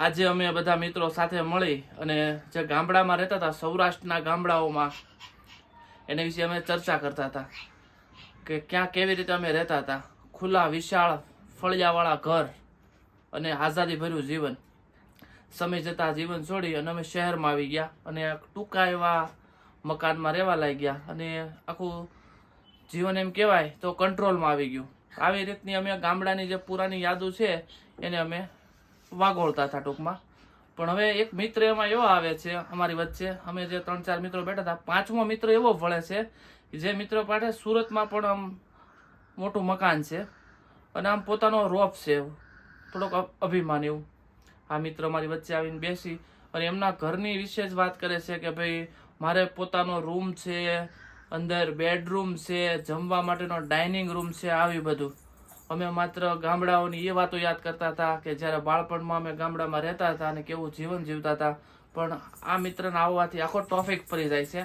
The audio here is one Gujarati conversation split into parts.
આજે અમે બધા મિત્રો સાથે મળી અને જે ગામડામાં રહેતા હતા, સૌરાષ્ટ્રના ગામડાઓમાં, એના વિશે અમે ચર્ચા કરતા હતા કે ક્યાં કેવી રીતે અમે રહેતા હતા. ખુલ્લા, વિશાળ, ફળિયાવાળા ઘર અને આઝાદીભર્યું જીવન. સમય જતાં જીવન છોડી અને અમે શહેરમાં આવી ગયા અને ટૂંકા એવા મકાનમાં રહેવા લાગી ગયા અને આખું જીવન એમ કહેવાય તો કંટ્રોલમાં આવી ગયું. આવી રીતની અમે ગામડાની જે પુરાની યાદો છે, એને અમે વાગોળતા હતા ટૂંકમાં. પણ હવે એક મિત્ર એમાં એવો આવે છે અમારી વચ્ચે. અમે જે ત્રણ ચાર મિત્રો બેઠા હતા, પાંચમો મિત્ર એવો ભળે છે જે મિત્ર પાસે સુરતમાં પણ આમ મોટું મકાન છે. અને આમ પોતાનો રોપ છે થોડોક અભિમાન એવું. આ મિત્ર મારી વચ્ચે આવીને બેસી અને એમના ઘરની વિશે જ વાત કરે છે કે ભાઈ, મારે પોતાનો રૂમ છે, અંદર બેડરૂમ છે, જમવા માટેનો ડાઇનિંગ રૂમ છે, આવી બધું. અમે માત્ર ગામડાઓની એ વાતો યાદ કરતા હતા કે જ્યારે બાળપણમાં અમે ગામડામાં રહેતા હતા અને કેવું જીવન જીવતા હતા, પણ આ મિત્રને આવવાથી આખો ટોપિક ફરી જાય છે.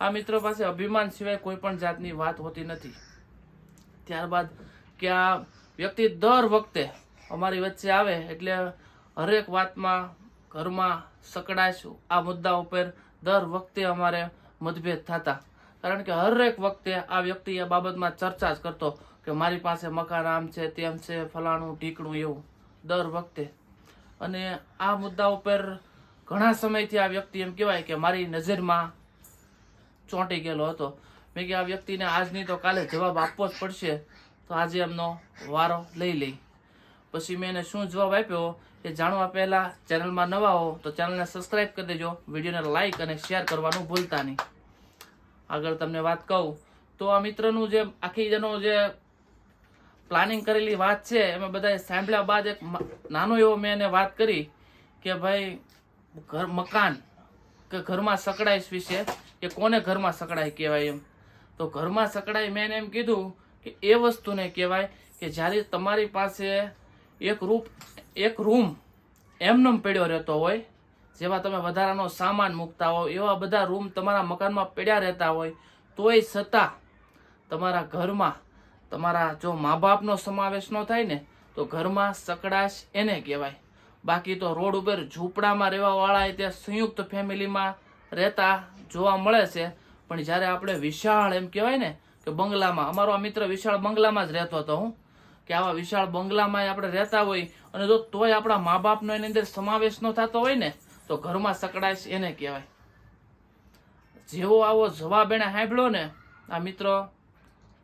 આ મિત્ર પાસે અભિમાન સિવાય કોઈ પણ જાતની વાત હોતી નથી. ત્યારબાદ કે આ વ્યક્તિ દર વખતે અમારી વચ્ચે આવે એટલે હરેક વાતમાં, ઘરમાં સકડાશ આ મુદ્દા ઉપર દર વખતે અમારે મતભેદ થતા. કારણ કે હરેક વખતે આ વ્યક્તિ એ બાબતમાં ચર્ચા જ કરતો કે મારી પાસે મકાન આમ છે, તેમ છે, ફલાણું, ઢીકણું એવું. દર વખતે. અને આ મુદ્દા ઉપર ઘણા સમયથી આ વ્યક્તિ એમ કહેવાય કે મારી નજરમાં ચોંટી ગયેલો હતો. મેં કે આ વ્યક્તિને આજની તો કાલે જવાબ આપવો જ પડશે. તો આજે એમનો વારો લઈ લઈ. પછી મેં એને શું જવાબ આપ્યો એ જાણવા પહેલાં ચેનલમાં નવા હો તો ચેનલને સબસ્ક્રાઇબ કરી દેજો, વિડીયોને લાઇક અને શેર કરવાનું ભૂલતા નહીં. આગળ તમને વાત કહું, તો આ મિત્રનું જે આખી જેનો જે પ્લાનિંગ કરેલી વાત છે, એમાં બધાએ સાંભળ્યા બાદ એક નાનો એવો મેં એને વાત કરી કે ભાઈ, ઘર, મકાન કે ઘરમાં સકડાઈશ વિશે, કે કોને ઘરમાં સકડાઈ કહેવાય એમ. તો ઘરમાં સકડાઈ મેં એમ કીધું કે એ વસ્તુને કહેવાય કે જ્યારે તમારી પાસે એક રૂપ, એક રૂમ એમનેમ પડ્યો રહેતો હોય જેવા તમે વધારાનો સામાન મૂકતા હો એવા બધા રૂમ તમારા મકાનમાં પડ્યા રહેતા હોય, તોય છતાં તમારા ઘરમાં તમારા જો મા બાપનો સમાવેશ ન થાય ને, તો ઘરમાં સકડાશ એને કહેવાય. બાકી તો રોડ ઉપર ઝૂંપડામાં રહેવાવાળા તે સંયુક્ત ફેમિલીમાં રહેતા જોવા મળે છે. પણ જ્યારે આપણે વિશાળ એમ કહેવાય ને કે બંગલામાં, અમારો આ મિત્ર વિશાળ બંગલામાં જ રહેતો હતો હું, કે આવા વિશાળ બંગલામાં આપણે રહેતા હોય, અને જો તોય આપણા મા બાપનો એની અંદર સમાવેશ ન થતો હોય ને તો ઘરમાં સકડાશ એને કહેવાય. જેવો આવો જવાબ એણે સાંભળ્યો ને, આ મિત્રો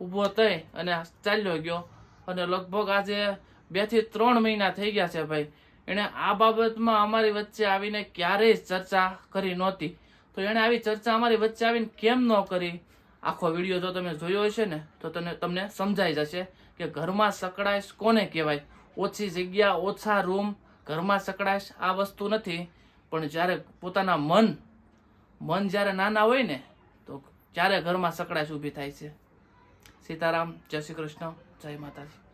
ઊભો થઈ અને ચાલ્યો ગયો. અને લગભગ આજે બેથી ત્રણ મહિના થઈ ગયા છે ભાઈ. એણે આ બાબતમાં અમારી વચ્ચે આવીને ક્યારેય ચર્ચા કરી નહોતી. તો એણે આવી ચર્ચા અમારી વચ્ચે આવીને કેમ ન કરી? આખો વીડિયો જો તમે જોયો હશે ને, તો તને તમને સમજાઈ જશે કે ઘરમાં સકડાશ કોને કહેવાય? ઓછી જગ્યા, ઓછા રૂમ, ઘરમાં સકડાશ આ વસ્તુ નથી. પણ જ્યારે પોતાના મન મન જ્યારે નાના હોય ને, તો ત્યારે ઘરમાં સકડાશ ઊભી થાય છે? સીતારામ, જય શ્રી કૃષ્ણ, જય માતાજી.